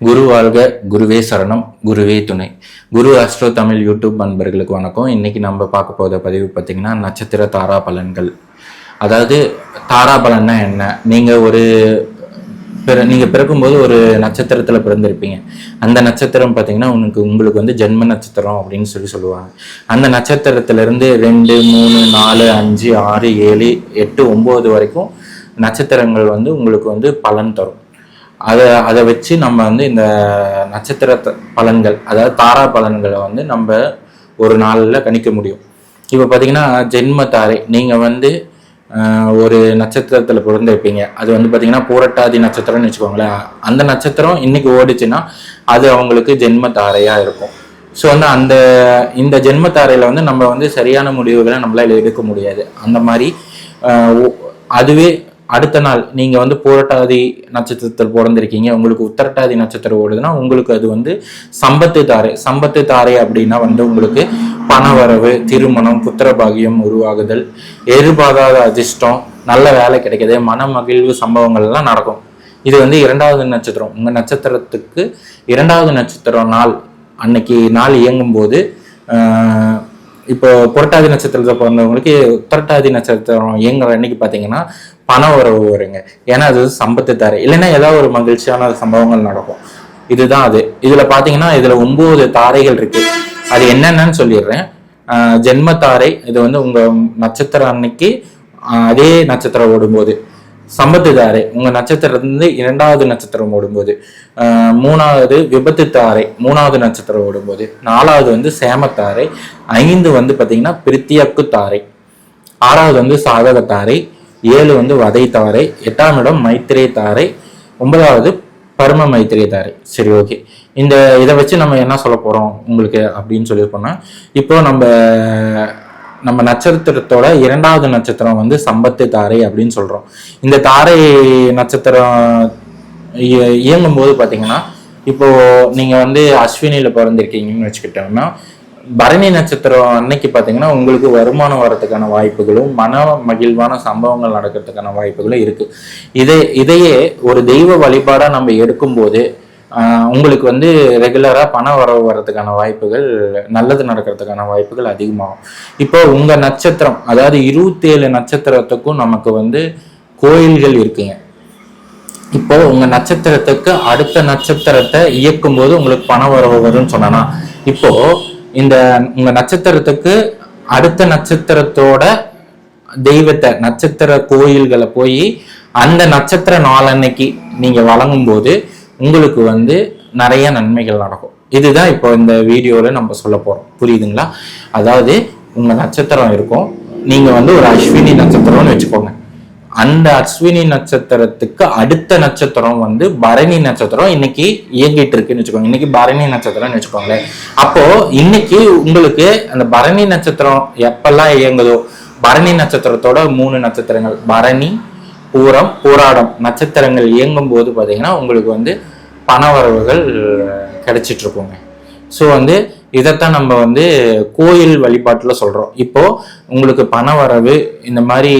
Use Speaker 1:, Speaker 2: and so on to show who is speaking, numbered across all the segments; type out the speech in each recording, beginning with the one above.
Speaker 1: குரு வாழ்க குருவே சரணம் குருவே துணை. குரு அஸ்ட்ரோ தமிழ் யூடியூப் நண்பர்களுக்கு வணக்கம். இன்னைக்கு நம்ம பார்க்க போகிற பதிவு பார்த்தீங்கன்னா நட்சத்திர தாரா பலன்கள். அதாவது தாரா பலன்னா என்ன? நீங்கள் ஒரு பிற நீங்கள் பிறக்கும்போது ஒரு நட்சத்திரத்தில் பிறந்திருப்பீங்க. அந்த நட்சத்திரம் பார்த்தீங்கன்னா உனக்கு உங்களுக்கு வந்து ஜென்ம நட்சத்திரம் அப்படின்னு சொல்லி சொல்லுவாங்க. அந்த நட்சத்திரத்திலேருந்து ரெண்டு மூணு நாலு அஞ்சு ஆறு ஏழு எட்டு ஒம்பது வரைக்கும் நட்சத்திரங்கள் வந்து உங்களுக்கு வந்து பலன் தரும். அதை அதை வச்சு நம்ம வந்து இந்த நட்சத்திர பலன்கள் அதாவது தாரா பலன்களை வந்து நம்ம ஒரு நாளில் கணிக்க முடியும். இப்போ பார்த்தீங்கன்னா ஜென்ம தாரை நீங்கள் வந்து ஒரு நட்சத்திரத்தில் பிறந்திருப்பீங்க. அது வந்து பார்த்தீங்கன்னா பூரட்டாதி நட்சத்திரம்னு வச்சுக்கோங்களேன். அந்த நட்சத்திரம் இன்னைக்கு ஓடிச்சுன்னா அது அவங்களுக்கு ஜென்ம தாரையாக இருக்கும். ஸோ வந்து அந்த இந்த ஜென்ம தாரையில் வந்து நம்ம வந்து சரியான முடிவுகளை நம்மளால் எடுக்க முடியாது. அந்த மாதிரி அதுவே அடுத்த நாள் நீங்கள் வந்து பூரட்டாதி நட்சத்திரத்தில் பிறந்திருக்கீங்க உங்களுக்கு உத்தரட்டாதி நட்சத்திரம் ஓடுதுன்னா உங்களுக்கு அது வந்து சம்பத்து தாரை சம்பத்து தாரை அப்படின்னா வந்து உங்களுக்கு பணவரவு திருமணம் புத்திரபாகியம் உருவாகுதல் எதிர்பாராத அதிர்ஷ்டம் நல்ல வேலை கிடைக்கிது மன மகிழ்வு சம்பவங்களெல்லாம் நடக்கும். இது வந்து இரண்டாவது நட்சத்திரம். உங்கள் நட்சத்திரத்துக்கு இரண்டாவது நட்சத்திரம் நாள் அன்னைக்கு நாள் இயங்கும் போது இப்போ புரட்டாதி நட்சத்திரத்தில் பிறந்தவங்களுக்கு உத்தரட்டாதி நட்சத்திரம் இயங்குற அன்னைக்கு பார்த்தீங்கன்னா பண உறவு வருங்க ஏன்னா அது சம்பத்து தாரை இல்லைன்னா ஏதாவது ஒரு மகிழ்ச்சியான சம்பவங்கள் நடக்கும். இதுதான் அது. இதுல பாத்தீங்கன்னா இதுல ஒன்பது தாரைகள் இருக்கு. அது என்னென்னு சொல்லிடுறேன். ஜென்ம தாரை இது வந்து உங்க நட்சத்திரம் அன்னைக்கு அதே நட்சத்திரம் ஓடும்போது. சம்பத்து தாரை உங்க நட்சத்திரத்திலிருந்து இரண்டாவது நட்சத்திரம் ஓடும்போது. மூணாவது விபத்து தாரை மூணாவது நட்சத்திரம் ஓடும்போது. நாலாவது வந்து சேமத்தாரை ஐந்து வந்து பாத்தீங்கன்னா பிரித்தியக்கு தாரை ஆறாவது வந்து சாதக தாரை ஏழு வந்து வதை தாரை எட்டாம் இடம் மைத்திரை தாரை ஒன்பதாவது பரும மைத்திரை தாரை சரி ஓகே இந்த இதை வச்சு நம்ம என்ன சொல்ல போகிறோம் உங்களுக்கு அப்படின்னு சொல்லி போனா இப்போ நம்ம நம்ம நட்சத்திரத்தோட இரண்டாவது நட்சத்திரம் வந்து சம்பத்து தாரை அப்படின்னு சொல்கிறோம் இந்த தாரை நட்சத்திரம் இயங்கும் போது பார்த்தீங்கன்னா இப்போது நீங்கள் வந்து அஸ்வினியில் பிறந்திருக்கீங்கன்னு வச்சுக்கிட்டோம்னா பரணி நட்சத்திரம் அன்னைக்கு பார்த்தீங்கன்னா உங்களுக்கு வருமானம் வரதுக்கான வாய்ப்புகளும் மன மகிழ்வான சம்பவங்கள் நடக்கிறதுக்கான வாய்ப்புகளும் இருக்கு. இதை இதையே ஒரு தெய்வ வழிபாடா நம்ம எடுக்கும்போது உங்களுக்கு வந்து ரெகுலராக பண வரவு வர்றதுக்கான வாய்ப்புகள் நல்லது நடக்கிறதுக்கான வாய்ப்புகள் அதிகமாகும். இப்போ உங்கள் நட்சத்திரம் அதாவது இருபத்தேழு நட்சத்திரத்துக்கும் நமக்கு வந்து கோயில்கள் இருக்குங்க. இப்போ உங்கள் நட்சத்திரத்துக்கு அடுத்த நட்சத்திரத்தை இயக்கும் போது உங்களுக்கு பண வரவு வரும்னு சொன்னா இப்போ இந்த உங்க நட்சத்திரத்துக்கு அடுத்த நட்சத்திரத்தோட தெய்வத்தை நட்சத்திர கோயில்களை போய் அந்த நட்சத்திர நாளன்னைக்கு நீங்க வழங்கும் போது உங்களுக்கு வந்து நிறைய நன்மைகள் நடக்கும். இதுதான் இப்போ இந்த வீடியோவில் நம்ம சொல்ல போகிறோம் புரியுதுங்களா? அதாவது உங்கள் நட்சத்திரம் இருக்கும். நீங்கள் வந்து ஒரு அஸ்வினி நட்சத்திரம்னு வச்சுக்கோங்க. அந்த அஸ்வினி நட்சத்திரத்துக்கு அடுத்த நட்சத்திரம் வந்து பரணி நட்சத்திரம் இன்னைக்கு இயங்கிட்டு இருக்குன்னு வச்சுக்கோங்க. இன்னைக்கு பரணி நட்சத்திரம்னு வச்சுக்கோங்களேன். அப்போ இன்னைக்கு உங்களுக்கு அந்த பரணி நட்சத்திரம் எப்பெல்லாம் இயங்குதோ பரணி நட்சத்திரத்தோட மூணு நட்சத்திரங்கள் பரணி பூரம் பூராடம் நட்சத்திரங்கள் இயங்கும் போது பார்த்தீங்கன்னா உங்களுக்கு வந்து பணவரவுகள் கிடைச்சிட்டு இருக்குங்க. ஸோ வந்து இதைத்தான் நம்ம வந்து கோயில் வழிபாட்டில் சொல்கிறோம் இப்போ உங்களுக்கு பண வரவு இந்த மாதிரி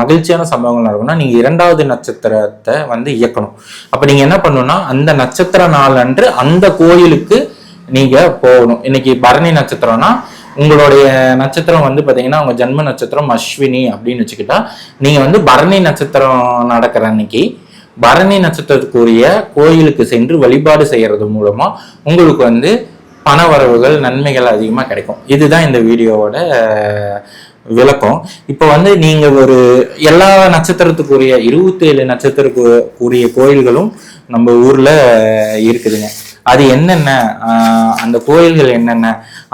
Speaker 1: மகிழ்ச்சியான சம்பவங்கள் நடக்கும்னா நீங்கள் இரண்டாவது நட்சத்திரத்தை வந்து இயக்கணும். அப்போ நீங்கள் என்ன பண்ணணும்னா அந்த நட்சத்திர நாள் அன்று அந்த கோயிலுக்கு நீங்கள் போகணும். இன்னைக்கு பரணி நட்சத்திரம்னா உங்களுடைய நட்சத்திரம் வந்து பார்த்தீங்கன்னா உங்கள் ஜென்ம நட்சத்திரம் அஸ்வினி அப்படின்னு வச்சுக்கிட்டா நீங்கள் வந்து பரணி நட்சத்திரம் நடக்கிற அன்னைக்கு பரணி நட்சத்திரத்துக்குரிய கோயிலுக்கு சென்று வழிபாடு செய்கிறது மூலமாக உங்களுக்கு வந்து பண வரவுகள் நன்மைகள் அதிகமாக கிடைக்கும். இதுதான் இந்த வீடியோவோட விளக்கம். இப்போ வந்து நீங்கள் ஒரு எல்லா நட்சத்திரத்துக்குரிய இருபத்தேழு நட்சத்திரத்துக்குரிய கோயில்களும் நம்ம ஊரில் இருக்குதுங்க. அது என்னென்ன அந்த கோயில்கள் என்னென்ன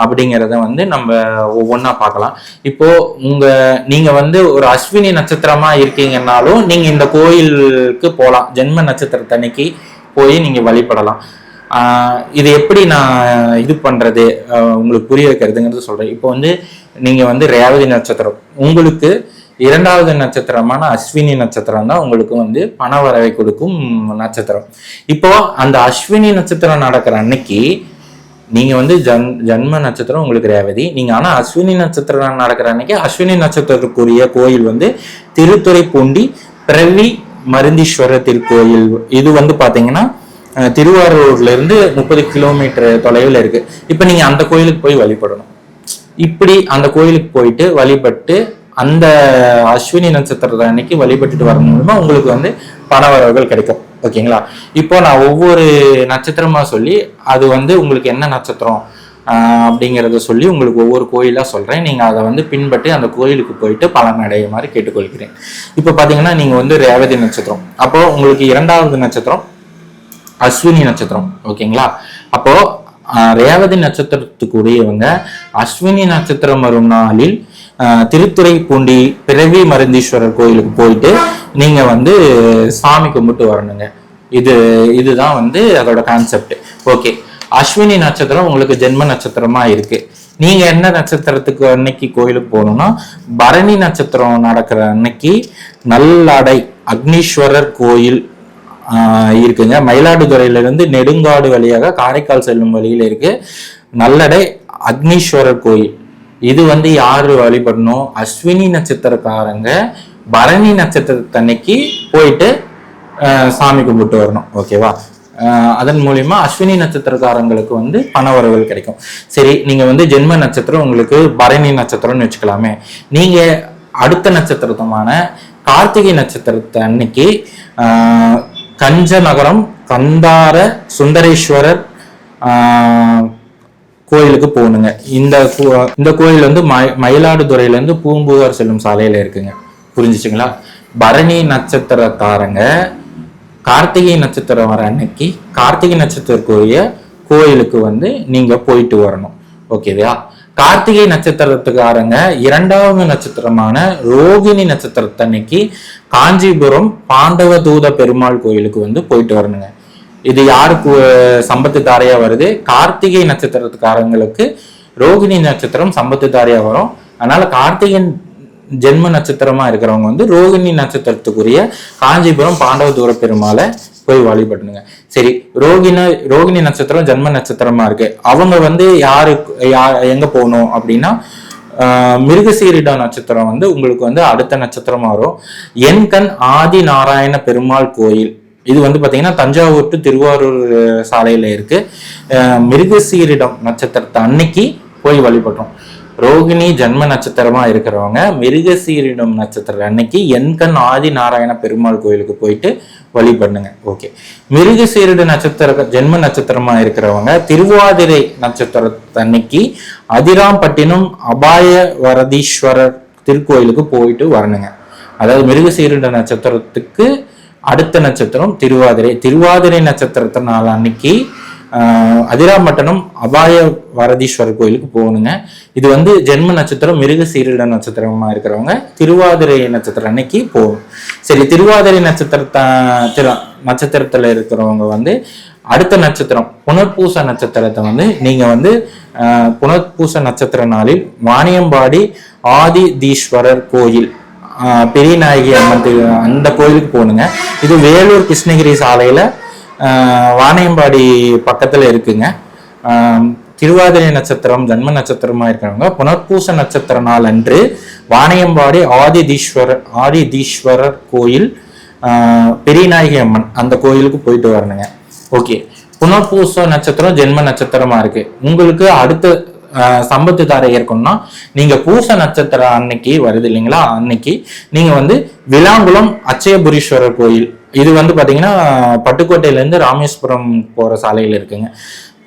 Speaker 1: அப்படிங்கிறத வந்து நம்ம ஒவ்வொன்றா பார்க்கலாம். இப்போ உங்க நீங்க வந்து ஒரு அஸ்வினி நட்சத்திரமா இருக்கீங்கன்னாலும் நீங்க இந்த கோயிலுக்கு போகலாம் ஜென்ம நட்சத்திரத்தன்னைக்கு போய் நீங்க வழிபடலாம். இது எப்படி நான் இது பண்றது? உங்களுக்கு புரிய வைக்கிறதுங்கிறது சொல்றேன். இப்போ வந்து நீங்க வந்து ரேவதி நட்சத்திரம். உங்களுக்கு இரண்டாவது நட்சத்திரமான அஸ்வினி நட்சத்திரம் தான் உங்களுக்கு வந்து பண வரவை கொடுக்கும் நட்சத்திரம். இப்போ அந்த அஸ்வினி நட்சத்திரம் நடக்கிற அன்னைக்கு நீங்க வந்து ஜன் ஜன்ம நட்சத்திரம் உங்களுக்கு ரேவதி. நீங்க ஆனா அஸ்வினி நட்சத்திரம் நடக்கிற அன்னைக்கு அஸ்வினி நட்சத்திரத்துக்குரிய கோயில் வந்து திருத்துறைப்பூண்டி பிரவி மருந்தீஸ்வரர் திருக்கோயில் இது வந்து பாத்தீங்கன்னா திருவாரூர்லேருந்து முப்பது கிலோமீட்டர் தொலைவில் இருக்குது இப்போ நீங்கள் அந்த கோயிலுக்கு போய் வழிபடணும். இப்படி அந்த கோயிலுக்கு போயிட்டு வழிபட்டு அந்த அஸ்வினி நட்சத்திரத்தை அன்னைக்கு வழிபட்டுட்டு வர மூலமா உங்களுக்கு வந்து பண வரவுகள் கிடைக்கும். ஓகேங்களா? இப்போ நான் ஒவ்வொரு நட்சத்திரமா சொல்லி அது வந்து உங்களுக்கு என்ன நட்சத்திரம் அப்படிங்கிறத சொல்லி உங்களுக்கு ஒவ்வொரு கோயிலாக சொல்கிறேன் நீங்கள் அதை வந்து பின்பற்றி அந்த கோயிலுக்கு போயிட்டு பலன் மாதிரி கேட்டுக்கொள்கிறேன். இப்போ பார்த்தீங்கன்னா நீங்கள் வந்து ரேவதி நட்சத்திரம். அப்போது உங்களுக்கு இரண்டாவது நட்சத்திரம் அஸ்வினி நட்சத்திரம் ஓகேங்களா? அப்போ ரேவதி நட்சத்திரத்துக்குரியவங்க அஸ்வினி நட்சத்திரம் வரும் நாளில் திருத்துறை பூண்டி பிறவி மருந்தீஸ்வரர் கோயிலுக்கு போயிட்டு நீங்க வந்து சாமி கும்பிட்டு வரணுங்க. இது இதுதான் வந்து அதோட கான்செப்ட் ஓகே. அஸ்வினி நட்சத்திரம் உங்களுக்கு ஜென்ம நட்சத்திரமா இருக்கு. நீங்க என்ன நட்சத்திரத்துக்கு அன்னைக்கு கோயிலுக்கு போகணும்னா பரணி நட்சத்திரம் நடக்கிற அன்னைக்கு நல்லடை அக்னீஸ்வரர் கோயில் இருக்குங்க. மயிலாடுதுறையில இருந்து நெடுங்காடு வழியாக காரைக்கால் செல்லும் வழியில இருக்கு. நல்லடை அக்னீஸ்வரர் கோயில். இது வந்து யாரு வழிபடணும்? அஸ்வினி நட்சத்திரக்காரங்க பரணி நட்சத்திரத்தன்னைக்கு போயிட்டு சாமி கும்பிட்டு வரணும். ஓகேவா அதன் மூலியமா அஸ்வினி நட்சத்திரக்காரங்களுக்கு வந்து பண கிடைக்கும். சரி நீங்க வந்து ஜென்ம நட்சத்திரம் உங்களுக்கு பரணி நட்சத்திரம்னு வச்சுக்கலாமே. நீங்க அடுத்த நட்சத்திரத்தமான கார்த்திகை நட்சத்திரத்தை அன்னைக்கு கஞ்ச நகரம் கந்தார சுந்தரேஸ்வரர் கோயிலுக்கு போகணுங்க. இந்த கோ- இந்த கோயில் வந்து மய- மயிலாடுதுறையிலேருந்து பூம்புகார் செல்லும் சாலையில் இருக்குங்க. புரிஞ்சிச்சுங்களா? பரணி நட்சத்திரக்காரங்க கார்த்திகை நட்சத்திரம் வர அன்னைக்கு கார்த்திகை நட்சத்திரக்குரிய கோயிலுக்கு வந்து நீங்கள் போயிட்டு வரணும். ஓகேவா? கார்த்திகை நட்சத்திரத்துக்காரங்க இரண்டாவது நட்சத்திரமான ரோகிணி நட்சத்திரத்தன்னைக்கு காஞ்சிபுரம் பாண்டவ தூத பெருமாள் கோயிலுக்கு வந்து போயிட்டு வரணுங்க. இது யாருக்கு சம்பத்து தாரையா வருது? கார்த்திகை நட்சத்திரத்துக்காரங்களுக்கு ரோகிணி நட்சத்திரம் சம்பத்து தாரையா வரும். அதனால கார்த்திகை ஜென்ம நட்சத்திரமா இருக்கிறவங்க வந்து ரோகிணி நட்சத்திரத்துக்குரிய காஞ்சிபுரம் பாண்டவ தூர பெருமாளை போய் வழிபடணுங்க சரி ரோகிணி ரோகிணி நட்சத்திரம் ஜென்ம நட்சத்திரமா இருக்கு. அவங்க வந்து யாரு யார் எங்க போகணும் அப்படின்னா ஆஹ் நட்சத்திரம் வந்து உங்களுக்கு வந்து அடுத்த நட்சத்திரமா வரும். என் கண் ஆதி நாராயண பெருமாள் கோயில். இது வந்து பாத்தீங்கன்னா தஞ்சாவூர் டு திருவாரூர் சாலையில இருக்கு. மிருகசீரிடம் நட்சத்திரத்தை அன்னைக்கு போய் வழிபடுறோம் ரோகிணி ஜென்ம நட்சத்திரமா இருக்கிறவங்க மிருகசீரிடம் நட்சத்திரம் அன்னைக்கு என்கண் ஆதி நாராயண பெருமாள் கோயிலுக்கு போயிட்டு பண்ணுங்க. ஓகே மிருகசீரிட நட்சத்திர ஜென்ம நட்சத்திரமா இருக்கிறவங்க திருவாதிரை நட்சத்திரத்தை அன்னைக்கு அதிராம்பட்டினம் அபாய வரதீஸ்வரர் திருக்கோயிலுக்கு போயிட்டு வரணுங்க. அதாவது மிருகசீரிட நட்சத்திரத்துக்கு அடுத்த நட்சத்திரம் திருவாதிரை. திருவாதிரை நட்சத்திரத்தினால அன்னைக்கு ஆஹ், அபாய வரதீஸ்வரர் கோயிலுக்கு போகணுங்க. இது வந்து ஜென்ம நட்சத்திரம் மிருக சீரிட நட்சத்திரமா இருக்கிறவங்க திருவாதிரை நட்சத்திரம் அன்னைக்கு போகணும் சரி திருவாதிரை நட்சத்திரத்த நட்சத்திரத்துல இருக்கிறவங்க வந்து அடுத்த நட்சத்திரம் புனர்பூச நட்சத்திரத்தை வந்து நீங்க வந்து புனர்பூச நட்சத்திர நாளில் வாணியம்பாடி ஆதிதீஸ்வரர் கோயில் பெரியநாயகி அம்மன் அந்த கோயிலுக்கு போகணுங்க. இது வேலூர் கிருஷ்ணகிரி சாலையில வாணியம்பாடி பக்கத்தில் இருக்குங்க. திருவாதிரை நட்சத்திரம் ஜன்ம நட்சத்திரமா இருக்கிறவங்க புனர்பூச நட்சத்திர நாள் அன்று வாணியம்பாடி ஆதிதீஸ்வரர் ஆதிதீஸ்வரர் கோயில் பெரியநாயகி அம்மன் அந்த கோயிலுக்கு போயிட்டு வரணுங்க. ஓகே. புனர்பூச நட்சத்திரம் ஜென்ம நட்சத்திரமா இருக்கு. உங்களுக்கு அடுத்த சம்பத்து தாரை ஏற்கணும்னா நீங்க பூச நட்சத்திரம் அன்னைக்கு வருது இல்லைங்களா? அன்னைக்கு நீங்க வந்து விளாங்குளம் அச்சயபுரீஸ்வரர் கோயில் இது வந்து பார்த்தீங்கன்னா பட்டுக்கோட்டையிலேருந்து ராமேஸ்வரம் போகிற சாலையில் இருக்குங்க.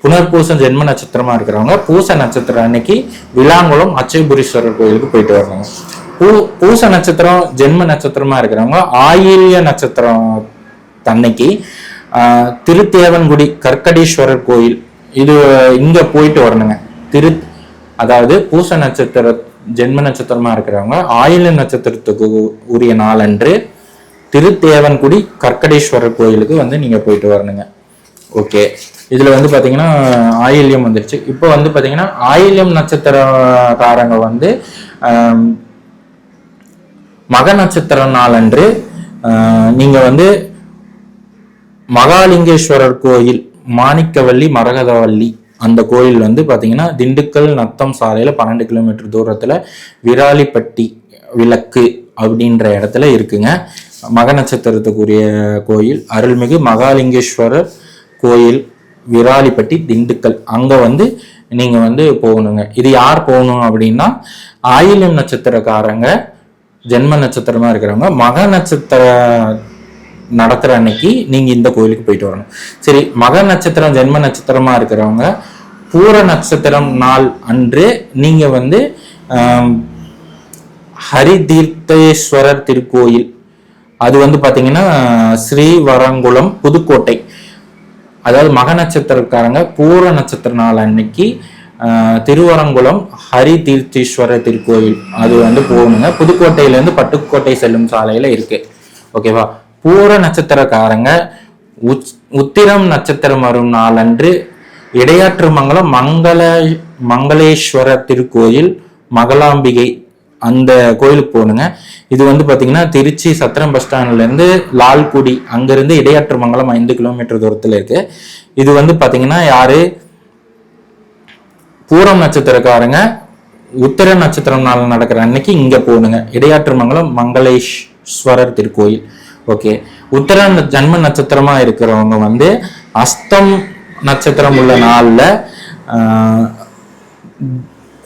Speaker 1: புனர்பூசம் ஜென்ம நட்சத்திரமாக இருக்கிறவங்க பூச நட்சத்திரம் அன்னைக்கு விளாங்குளம் அச்சயபுரீஸ்வரர் கோயிலுக்கு போயிட்டு வரணுங்க. பூ பூச நட்சத்திரம் ஜென்ம நட்சத்திரமாக இருக்கிறவங்க ஆயில்ய நட்சத்திரம் அன்னைக்கு திருத்தேவன்குடி கற்கடீஸ்வரர் கோயில் இது இங்கே போயிட்டு வரணுங்க. திரு அதாவது பூச நட்சத்திர ஜென்ம நட்சத்திரமா இருக்கிறவங்க ஆயில நட்சத்திரத்துக்கு உரிய நாளன்று திருத்தேவன்குடி கற்கடீஸ்வரர் கோயிலுக்கு வந்து நீங்க போயிட்டு வரணுங்க. ஓகே. இதுல வந்து பாத்தீங்கன்னா ஆயில்யம் வந்துருச்சு. இப்போ வந்து பாத்தீங்கன்னா ஆயில்யம் நட்சத்திரக்காரங்க வந்து மக நட்சத்திர நாளன்று ஆஹ், நீங்க வந்து மகாலிங்கேஸ்வரர் கோயில் மாணிக்கவல்லி மரகதவல்லி அந்த கோயில் வந்து பாத்தீங்கன்னா திண்டுக்கல் நத்தம் சாலையில பன்னெண்டு கிலோமீட்டர் தூரத்துல விராலிப்பட்டி விளக்கு அப்படின்ற இடத்துல இருக்குங்க. மக நட்சத்திரத்துக்குரிய கோயில் அருள்மிகு மகாலிங்கேஸ்வரர் கோயில் விராலிப்பட்டி திண்டுக்கல். அங்கே வந்து நீங்கள் வந்து போகணுங்க. இது யார் போகணும் அப்படின்னா ஆயிலம் நட்சத்திரக்காரங்க ஜென்ம நட்சத்திரமாக இருக்கிறவங்க மக நட்சத்திர நடத்துகிற அன்னைக்கு நீங்கள் இந்த கோயிலுக்கு போயிட்டு வரணும். சரி மக நட்சத்திரம் ஜென்ம நட்சத்திரமாக இருக்கிறவங்க பூர நட்சத்திரம் நாள் அன்று நீங்கள் வந்து ஹரிதீர்த்தேஸ்வரர் திருக்கோயில் அது வந்து பார்த்தீங்கன்னா ஸ்ரீவரங்குளம் புதுக்கோட்டை. அதாவது மக நட்சத்திரக்காரங்க பூர நட்சத்திர நாள் அன்னைக்கு திருவரங்குளம் ஹரி தீர்த்தீஸ்வர திருக்கோயில் அது வந்து போகணுங்க. புதுக்கோட்டையிலேருந்து பட்டுக்கோட்டை செல்லும் சாலையில் இருக்கு. ஓகேவா? பூர நட்சத்திரக்காரங்க உச் உத்திரம் நட்சத்திரம் வரும் நாளன்று இடையாற்று மங்கலம் மங்கள மங்களேஸ்வர திருக்கோயில் மகளாம்பிகை அந்த கோயிலுக்கு போகணுங்க. இது வந்து பாத்தீங்கன்னா திருச்சி சத்திரம் பஸ் ஸ்டாண்ட்ல இருந்து லால்குடி அங்கிருந்து இடையாற்று மங்கலம் ஐந்து கிலோமீட்டர் தூரத்துல இருக்கு. இது வந்து பாத்தீங்கன்னா யாரு? பூரம் நட்சத்திரக்காரங்க. உத்தர நட்சத்திரம் நாள் நடக்கிற அன்னைக்கு இங்க போகணுங்க. இடையாற்று மங்கலம் மங்களேஸ்வரர் திருக்கோயில். ஓகே உத்தர ஜன்ம நட்சத்திரமா இருக்கிறவங்க வந்து அஸ்தம் நட்சத்திரம் உள்ள நாள்ல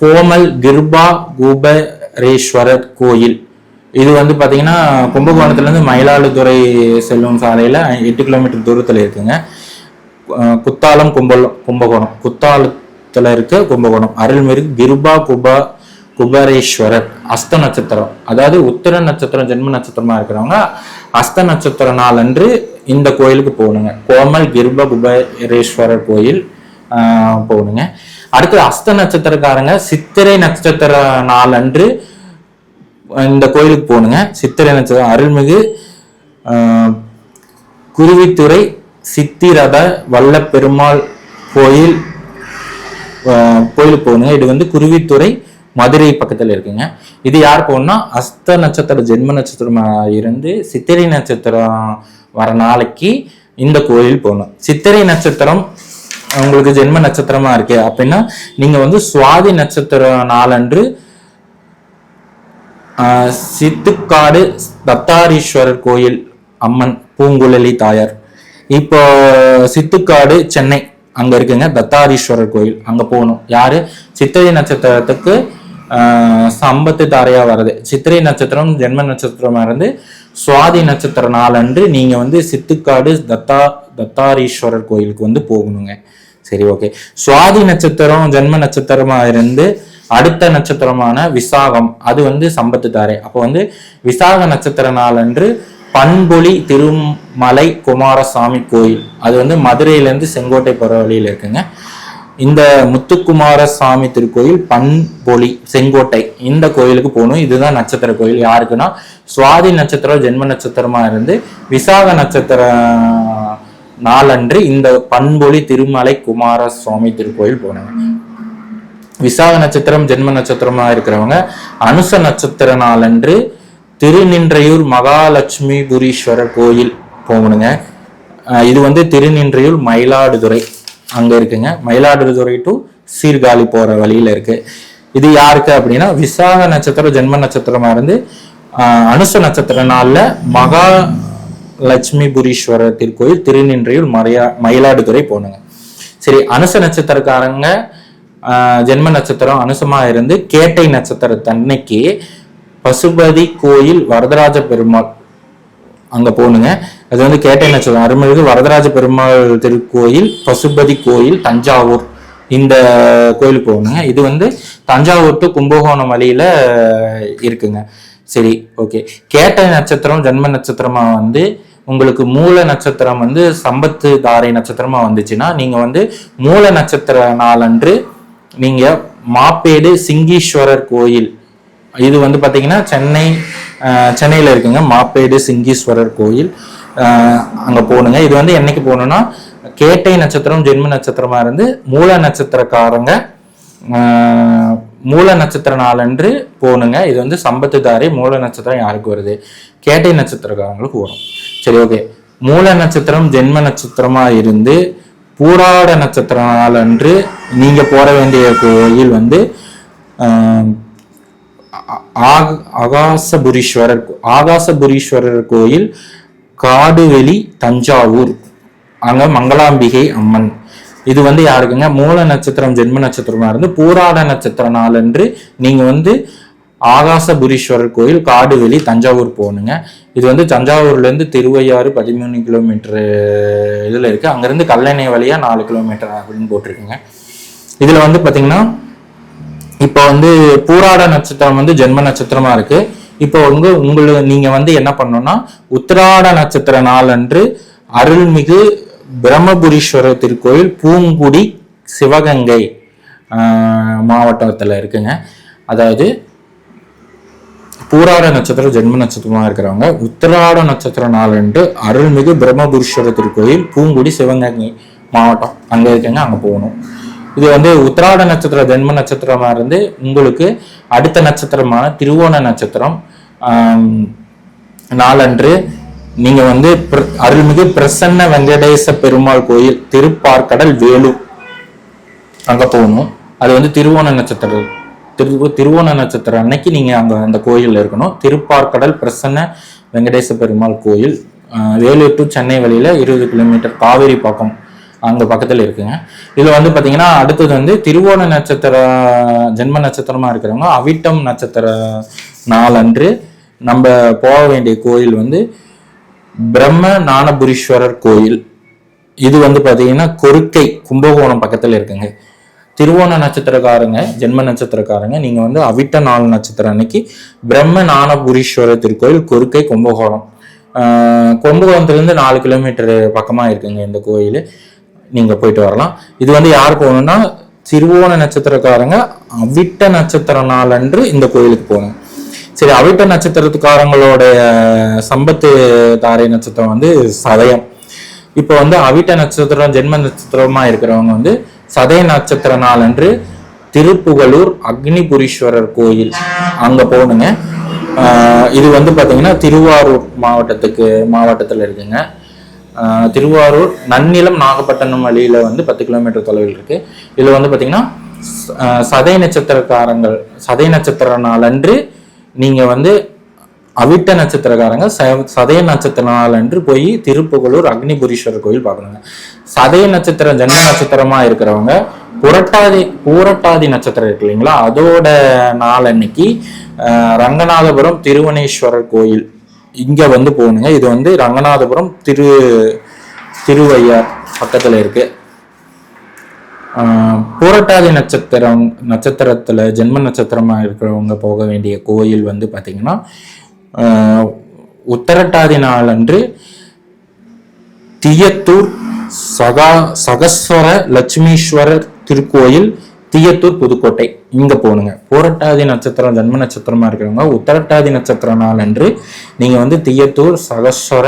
Speaker 1: கோமல் கிருபா குபரேஸ்வரர் கோயில். இது வந்து பார்த்தீங்கன்னா கும்பகோணத்துலேருந்து மயிலாடுதுறை செல்லும் சாலையில் எட்டு கிலோமீட்டர் தூரத்தில் இருக்குங்க. குத்தாலம் கும்பலம் கும்பகோணம். குத்தாலத்தில் இருக்க கும்பகோணம். அருள்மிகு கிருபா குபா குபரேஸ்வரர் அஸ்த நட்சத்திரம். அதாவது உத்தர நட்சத்திரம் ஜென்ம நட்சத்திரமா இருக்கிறவங்க அஸ்த நட்சத்திர நாள் அன்று இந்த கோயிலுக்கு போகணுங்க. கோமல் கிருப குபரேஸ்வரர் கோயில் போகணுங்க. அடுத்து அஸ்த நட்சத்திரக்காரங்க சித்திரை நட்சத்திர நாள் அன்று இந்த கோயிலுக்கு போகணுங்க. சித்திரை நட்சத்திரம் அருள்மிகு குருவித்துறை சித்திரத வல்லப்பெருமாள் கோயில் கோயிலுக்கு போகணுங்க. இது வந்து குருவித்துறை மதுரை பக்கத்தில் இருக்குங்க. இது யார் போகணும்னா அஸ்த நட்சத்திர ஜென்ம நட்சத்திரமாக இருந்து சித்திரை நட்சத்திரம் வர நாளைக்கு இந்த கோயில் போகணும். சித்திரை நட்சத்திரம் உங்களுக்கு ஜென்ம நட்சத்திரமா இருக்கு அப்படின்னா நீங்க வந்து சுவாதி நட்சத்திர நாளன்று சித்துக்காடு தத்தாரீஸ்வரர் கோயில் அம்மன் பூங்குழலி தாயார். இப்போ சித்துக்காடு சென்னை அங்க இருக்குங்க தத்தாரீஸ்வரர் கோயில். அங்க போகணும். யாரு? சித்திரை நட்சத்திரத்துக்கு சம்பத்து தாரையா வருது சித்திரை நட்சத்திரம் ஜென்ம நட்சத்திரமா இருந்து சுவாதி நட்சத்திர நாளன்று நீங்க வந்து சித்துக்காடு தத்தா தத்தாரீஸ்வரர் கோயிலுக்கு வந்து போகணுங்க. சரி ஓகே. சுவாதி நட்சத்திரம் ஜென்ம நட்சத்திரமா இருந்து அடுத்த நட்சத்திரமான விசாகம் அது வந்து சம்பத்து தாரே அப்போ வந்து விசாக நட்சத்திர நாளன்று பண்பொலி திருமலை குமாரசாமி கோயில். அது வந்து மதுரையிலேருந்து செங்கோட்டை போகிற வழியில் இருக்குங்க. இந்த முத்துக்குமாரசாமி திருக்கோயில் பண்பொலி செங்கோட்டை இந்த கோயிலுக்கு போகணும். இதுதான் நட்சத்திர கோயில். யாருக்குன்னா சுவாதி நட்சத்திரம் ஜென்ம நட்சத்திரமா இருந்து விசாக நட்சத்திர நாளன்று இந்த பண்பொலி திருமலை குமாரசுவாமி திருக்கோயில் போனாங்க விசாக நட்சத்திரம் ஜென்ம நட்சத்திரமா இருக்கிறவங்க அனுச நட்சத்திர நாளன்று திருநின்றையூர் மகாலட்சுமிபுரீஸ்வரர் கோயில் போகணுங்க. இது வந்து திருநின்றையூர் மயிலாடுதுறை. அங்க இருக்குங்க. மயிலாடுதுறை டு சீர்காழி போற வழியில இருக்கு. இது யாருக்கு அப்படின்னா விசாக நட்சத்திரம் ஜென்ம நட்சத்திரமா இருந்து அனுச நட்சத்திர நாள்ல மகா லட்சுமிபுரீஸ்வரர் திருக்கோயில் திருநின்றையூர் மறையா மயிலாடுதுறை போகணுங்க. சரி அனுச நட்சத்திரக்காரங்க ஜென்ம நட்சத்திரம் அனுசமா இருந்து கேட்டை நட்சத்திரத்தன்னைக்கு பசுபதி கோயில் வரதராஜ பெருமாள் அங்க போகணுங்க. அது வந்து கேட்டை நட்சத்திரம். அருள்மிகு வரதராஜ பெருமாள் திருக்கோயில் பசுபதி கோயில் தஞ்சாவூர் இந்த கோயிலுக்கு போகணுங்க. இது வந்து தஞ்சாவூர் டு கும்பகோணம் வழியில இருக்குங்க. சரி ஓகே. கேட்டை நட்சத்திரம் ஜென்ம நட்சத்திரமா வந்து உங்களுக்கு மூல நட்சத்திரம் வந்து சம்பத்து தாரை நட்சத்திரமா வந்துச்சுன்னா நீங்க வந்து மூல நட்சத்திர நாளன்று நீங்க மாப்பேடு சிங்கீஸ்வரர் கோயில். இது வந்து பாத்தீங்கன்னா சென்னை சென்னையில் சென்னையில இருக்குங்க. மாப்பேடு சிங்கீஸ்வரர் கோயில். அங்கே அங்க போகணுங்க. இது வந்து என்னைக்கு போகணும்னா கேட்டை நட்சத்திரம் ஜென்ம நட்சத்திரமா இருந்து மூல நட்சத்திரக்காரங்க மூல நட்சத்திர நாளன்று போகணுங்க. இது வந்து சம்பத்துதாரி மூல நட்சத்திரம் யாருக்கு வருது? கேட்டை நட்சத்திரக்காரங்களுக்கு வரும். சரி ஓகே. மூல நட்சத்திரம் ஜென்ம நட்சத்திரமா இருந்து பூராட நட்சத்திர அன்று நீங்க போற வேண்டிய கோயில் வந்து ஆஹ், ஆகாசபுரீஸ்வரர் ஆகாசபுரீஸ்வரர் கோயில் காடுவெளி தஞ்சாவூர் அங்க மங்களாம்பிகை அம்மன். இது வந்து யாருக்குங்க? மூல நட்சத்திரம் ஜென்ம நட்சத்திரமா இருந்து பூராட நட்சத்திர நாளன்று நீங்க வந்து ஆகாசபுரீஸ்வரர் கோயில் காடுவெளி தஞ்சாவூர் போகணுங்க. இது வந்து தஞ்சாவூர்லேருந்து திருவையாறு பதிமூணு கிலோமீட்டர் இதில் இருக்குது அங்கேருந்து கல்லணை வழியா நாலு கிலோமீட்டர் அப்படின்னு போட்டிருக்குங்க. இதில் வந்து பார்த்திங்கன்னா இப்போ வந்து பூராட நட்சத்திரம் வந்து ஜென்ம நட்சத்திரமாக இருக்குது இப்போ வந்து உங்களுக்கு நீங்கள் வந்து என்ன பண்ணணும்னா உத்திராட நட்சத்திர நாளன்று அருள்மிகு பிரம்மபுரீஸ்வரர் திருக்கோயில் பூங்குடி சிவகங்கை மாவட்டத்தில் இருக்குங்க. அதாவது பூராட நட்சத்திரம் ஜென்ம நட்சத்திரமா இருக்கிறவங்க உத்திராட நட்சத்திர நாளன்று அருள்மிகு பிரம்மபுரீஸ்வரர் திருக்கோயில் பூங்குடி சிவகங்கை மாவட்டம். அங்க இருக்கங்க அங்க போகணும். இது வந்து உத்திராட நட்சத்திர ஜென்ம நட்சத்திரமா இருந்து உங்களுக்கு அடுத்த நட்சத்திரமான திருவோண நட்சத்திரம் நாளன்று நீங்க வந்து அருள்மிகு பிரசன்ன வெங்கடேச பெருமாள் கோயில் திருப்பார்க்கடல் வேலூர். அங்க போகணும். அது வந்து திருவோண நட்சத்திரம். திரு திருவோண நட்சத்திரம் அன்னைக்கு நீங்கள் அங்கே அந்த கோயிலில் இருக்கணும். திருப்பார்க்கடல் பிரசன்ன வெங்கடேச பெருமாள் கோயில் வேலூர் டு சென்னை வழியில் இருபது கிலோமீட்டர் காவேரி பக்கம் அங்கே பக்கத்தில் இருக்குங்க. இதில் வந்து பார்த்தீங்கன்னா அடுத்தது வந்து திருவோண நட்சத்திர ஜென்ம நட்சத்திரமாக இருக்கிறவங்க அவிட்டம் நட்சத்திர நாளன்று நம்ம போக வேண்டிய கோயில் வந்து பிரம்ம ஞானபுரீஸ்வரர் கோயில். இது வந்து பார்த்தீங்கன்னா கொருக்கை கும்பகோணம் பக்கத்தில் இருக்குங்க. திருவோண நட்சத்திரக்காரங்க ஜென்ம நட்சத்திரக்காரங்க. நீங்க வந்து அவிட்ட நாள் நட்சத்திரம் அன்னைக்கு பிரம்ம ஞானபுரீஸ்வரர் திருக்கோயில் கொருக்கை கும்பகோணம். கும்பகோணத்துலேருந்து நாலு கிலோமீட்டர் பக்கமாக இருக்குங்க இந்த கோயில். நீங்கள் போயிட்டு வரலாம். இது வந்து யார் போகணும்னா திருவோண நட்சத்திரக்காரங்க அவிட்ட நட்சத்திர நாள் அன்று இந்த கோயிலுக்கு போகணும். சரி அவிட்ட நட்சத்திரத்துக்காரங்களோட சம்பத்து தாரை நட்சத்திரம் வந்து சதயம். இப்போ வந்து அவிட்ட நட்சத்திரம் ஜென்ம நட்சத்திரமா இருக்கிறவங்க வந்து சதய நட்சத்திர நாள் அன்று திருப்புகலூர் அக்னிபுரீஸ்வரர் கோயில். அங்க போகணுங்க இது வந்து பாத்தீங்கன்னா திருவாரூர் மாவட்டத்துக்கு மாவட்டத்துல இருக்குங்க. திருவாரூர் நன்னிலம் நாகப்பட்டினம் வழியில வந்து பத்து கிலோமீட்டர் தொலைவில் இருக்கு. இதுல வந்து பாத்தீங்கன்னா சதய நட்சத்திரக்காரங்கள் சதய நட்சத்திர நாளன்று நீங்க வந்து அவிட்ட நட்சத்திரக்காரங்க சதய நட்சத்திர நாள் அன்று போய் திருப்புகலூர் அக்னிபுரீஸ்வரர் கோயில் பார்க்கணுங்க. சதய நட்சத்திரம் ஜென்ம நட்சத்திரமா இருக்கிறவங்க புரட்டாதி பூரட்டாதி நட்சத்திரம் இருக்கு இல்லைங்களா? அதோட நாள் அன்னைக்கு ரங்கநாதபுரம் திருவனேஸ்வரர் கோயில் இங்க வந்து போகணுங்க. இது வந்து ரங்கநாதபுரம் திரு திருவையார் பக்கத்துல இருக்கு. பூரட்டாதி நட்சத்திரம் நட்சத்திரத்துல ஜென்ம நட்சத்திரமா இருக்கிறவங்க போக வேண்டிய கோயில் வந்து பாத்தீங்கன்னா உத்தரட்டாதி நாள் அன்று தியத்தூர் சகா சகஸ்வர லட்சுமீஸ்வரர் திருக்கோயில் தியத்தூர் புதுக்கோட்டை. இங்க போகணுங்க போரட்டாதி நட்சத்திரம் ஜென்ம நட்சத்திரமா இருக்கிறவங்க உத்தரட்டாதி நட்சத்திர நாள் அன்று நீங்க வந்து தியத்தூர் சகஸ்வர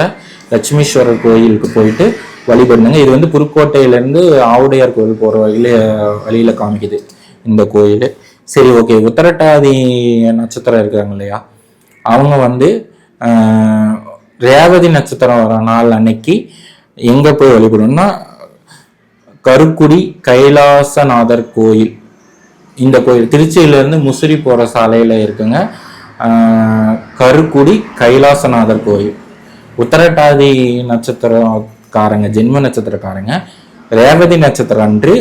Speaker 1: லட்சுமீஸ்வரர் கோயிலுக்கு போயிட்டு வழிபடுங்க. இது வந்து புதுக்கோட்டையிலேருந்து ஆவுடையார் கோயில் போற வழியில வழியில காமிக்குது இந்த கோயில். சரி ஓகே உத்தரட்டாதி நட்சத்திரம் இருக்காங்க இல்லையா? அவங்க வந்து ரேவதி நட்சத்திரம் வர நாள் அன்னைக்கு எங்கே போய் வழிபடணும்னா கருக்குடி கைலாசநாதர் கோயில். இந்த கோயில் திருச்சியிலேருந்து முசிறி போகிற சாலையில் இருக்குங்க கருக்குடி கைலாசநாதர் கோயில். உத்தரட்டாதி நட்சத்திரக்காரங்க ஜென்ம நட்சத்திரக்காரங்க ரேவதி நட்சத்திரம் அன்று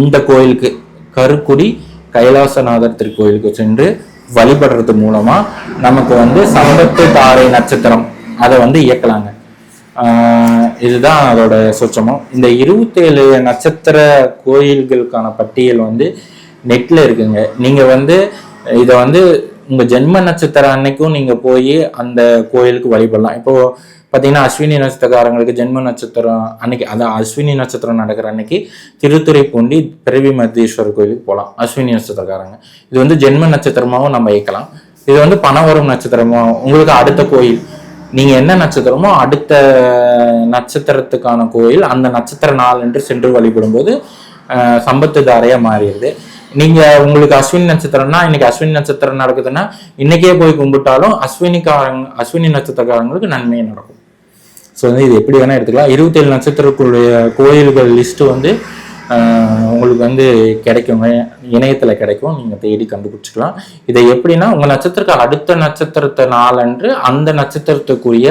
Speaker 1: இந்த கோயிலுக்கு கருக்குடி கைலாசநாதர் திருக்கோயிலுக்கு சென்று வழிபடுறது மூலமா நமக்கு வந்து சம்பத்து தாரை நட்சத்திரம் அதை வந்து இயக்கலாங்க. இதுதான் அதோட சுற்றமும் இந்த இருபத்தேழு நட்சத்திர கோயில்களுக்கான பட்டியல் வந்து நெட்ல இருக்குங்க. நீங்க வந்து இதை வந்து உங்க ஜென்ம நட்சத்திரம் அன்னைக்கும் நீங்க போய் அந்த கோயிலுக்கு வழிபடலாம். இப்போ பார்த்தீங்கன்னா அஸ்வினி நட்சத்திரக்காரங்களுக்கு ஜென்ம நட்சத்திரம் அன்னைக்கு அதான் அஸ்வினி நட்சத்திரம் நடக்கிற அன்னைக்கு திருத்துறைப்பூண்டி பிறவி மத்தீஸ்வரர் கோயிலுக்கு போகலாம் அஸ்வினி நட்சத்திரக்காரங்க. இது வந்து ஜென்ம நட்சத்திரமாகவும் நம்ம இயக்கலாம். இது வந்து பணவரும் நட்சத்திரமா உங்களுக்கு அடுத்த கோயில் நீங்க என்ன நட்சத்திரமோ அடுத்த நட்சத்திரத்துக்கான கோயில் அந்த நட்சத்திர நாள் என்று சென்று வழிபடும்போது சம்பத்து தாரையாக மாறிடுது. நீங்க உங்களுக்கு அஸ்வினி நட்சத்திரம்னா இன்னைக்கு அஸ்வினி நட்சத்திரம் நடக்குதுன்னா இன்னைக்கே போய் கும்பிட்டாலும் அஸ்வினிக்காரங்க அஸ்வினி நட்சத்திரக்காரங்களுக்கு நன்மை நடக்கும். ஸோ வந்து இது எப்படி வேணா எடுத்துக்கலாம். இருபத்தேழு நட்சத்திரக்குள்ள கோயில்கள் லிஸ்ட் வந்து உங்களுக்கு வந்து கிடைக்கும். இணையத்தில் கிடைக்கும். நீங்கள் தேடி கண்டுபிடிச்சிக்கலாம். இதை எப்படின்னா உங்கள் நட்சத்திரக்கு அடுத்த நட்சத்திரத்தை நாளன்று அந்த நட்சத்திரத்துக்குரிய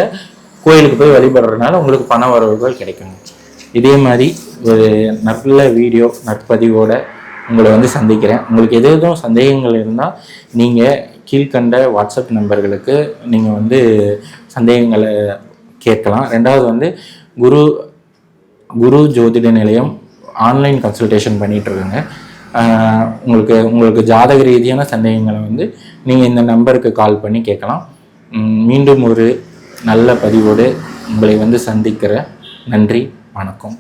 Speaker 1: கோயிலுக்கு போய் வழிபடுறதுனால உங்களுக்கு பண வரவுகள் கிடைக்கும். இதே மாதிரி ஒரு நல்ல வீடியோ நற்பதிவோட உங்களை வந்து சந்திக்கிறேன். உங்களுக்கு எது எதுவும் சந்தேகங்கள் இருந்தால் நீங்கள் கீழ்கண்ட வாட்ஸ்அப் நம்பர்களுக்கு நீங்கள் வந்து சந்தேகங்களை கேட்கலாம். ரெண்டாவது வந்து குரு குரு ஜோதிட நிலையம் ஆன்லைன் கன்சல்டேஷன் பண்ணிகிட்ருக்குங்க உங்களுக்கு உங்களுக்கு ஜாதக ரீதியான சந்தேகங்களை வந்து நீங்கள் இந்த நம்பருக்கு கால் பண்ணி கேட்கலாம். மீண்டும் ஒரு நல்ல பதிவோடு உங்களை வந்து சந்திக்கிற நன்றி வணக்கம்.